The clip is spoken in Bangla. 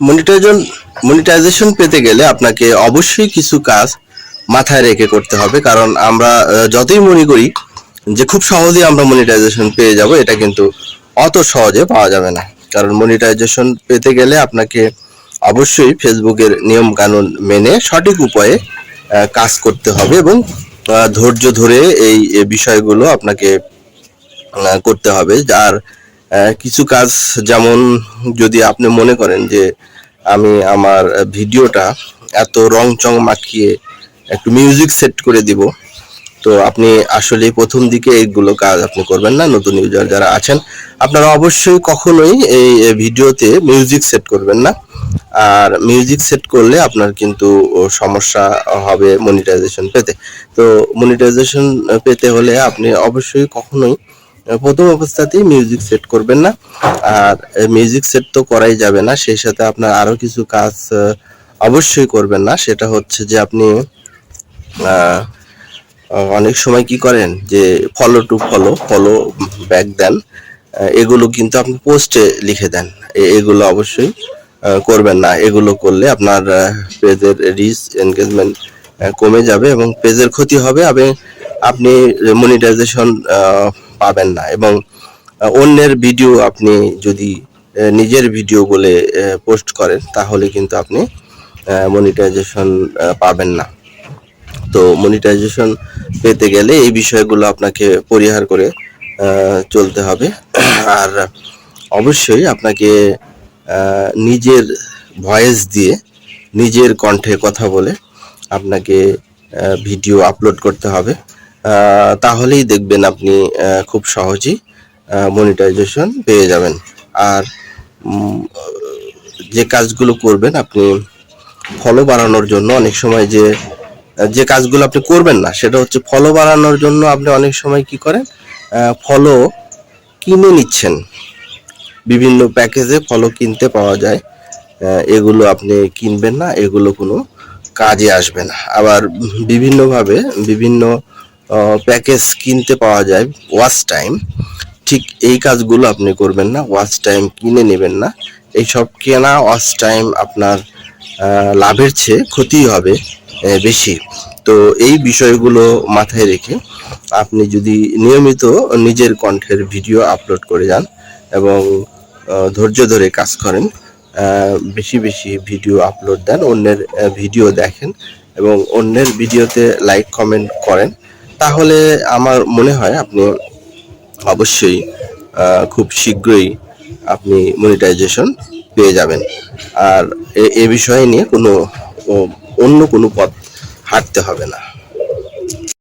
মনিটাইজন মনিটাইজেশন পেতে গেলে আপনাকে অবশ্যই কিছু কাজ মাথায় রেখে করতে হবে। কারণ আমরা যতই মনে করি যে খুব সহজেই আমরা মনিটাইজেশন পেয়ে যাব এটা কিন্তু অত সহজে পাওয়া যাবে না। কারণ মনিটাইজেশন পেতে গেলে আপনাকে অবশ্যই ফেসবুকের নিয়ম কানুন মেনে সঠিক উপায়ে কাজ করতে হবে এবং ধৈর্য ধরে এই বিষয়গুলো আপনাকে করতে হবে। আহ, কিছু কাজ যেমন যদি আপনি মনে করেন যে আমি আমার ভিডিওটা এত রং চং মাখিয়ে একটু মিউজিক সেট করে দিব, তো আপনি আসলে প্রথম দিকে এইগুলো কাজ আপনি করবেন না, নতুন ইউজার যারা আছেন, আপনারা অবশ্যই কখনোই এই ভিডিওতে মিউজিক সেট করবেন না। আর মিউজিক সেট করলে আপনার কিন্তু সমস্যা হবে মনিটাইজেশন পেতে। তো মনিটাইজেশন পেতে হলে আপনি অবশ্যই কখনোই প্রথম অবস্থাতেই মিউজিক সেট করবেন না। আর মিউজিক সেট তো করাই যাবে না, সেই সাথে আপনার আরও কিছু কাজ অবশ্যই করবেন না। সেটা হচ্ছে যে আপনি অনেক সময় কি করেন যে follow to follow follow back দেন। এগুলো কিন্তু আপনি পোস্টে লিখে দেন। এগুলো অবশ্যই করবেন না। এগুলো করলে আপনার পেজের রিচ এনগেজমেন্ট কমে যাবে এবং পেজের ক্ষতি হবে। আপনি মনিটাইজেশন পাবেন না। এবং অন্যের ভিডিও আপনি যদি নিজের ভিডিও বলে পোস্ট করেন, তাহলে কিন্তু আপনি মনিটাইজেশন পাবেন না। তো মনিটাইজেশন পেতে গেলে এই বিষয়গুলো আপনাকে পরিহার করে চলতে হবে। আর অবশ্যই আপনাকে নিজের ভয়েস দিয়ে নিজের কণ্ঠে কথা বলে আপনাকে ভিডিও আপলোড করতে হবে। তাহলেই দেখবেন আপনি খুব সহজেই মনিটাইজেশন পেয়ে যাবেন। আর যে কাজগুলো করবেন আপনি ফলো বাড়ানোর জন্য অনেক সময় যে যে কাজগুলো আপনি করবেন না, সেটা হচ্ছে ফলো বাড়ানোর জন্য আপনি অনেক সময় কি করেন ফলো কিনে নিচ্ছেন। বিভিন্ন প্যাকেজে ফলো কিনতে পাওয়া যায় এগুলো আপনি কিনবেন না, এগুলো কোনো কাজে আসবে না। আবার বিভিন্নভাবে বিভিন্ন প্যাকেজ কিনতে পাওয়া যায় ওয়াচ টাইম ঠিক এই কাজগুলো আপনি করবেন না ওয়াচ টাইম কিনে নেবেন না। এইসব কেনা ওয়াচ টাইম আপনার লাভের চেয়ে ক্ষতি হবে বেশি। তো এই বিষয়গুলো মাথায় রেখে আপনি যদি নিয়মিত নিজের কণ্ঠের ভিডিও আপলোড করে যান এবং ধৈর্য ধরে কাজ করেন বেশি বেশি ভিডিও আপলোড দেন, অন্যের ভিডিও দেখেন এবং অন্যের ভিডিওতে লাইক কমেন্ট করেন তাহলে আমার মনে হয় আপনি অবশ্যই খুব শীঘ্রই আপনি মনিটাইজেশন পেয়ে যাবেন। আর এ- বিষয়ে নিয়ে কোনো অন্য কোনো পথ হাঁটতে হবে না।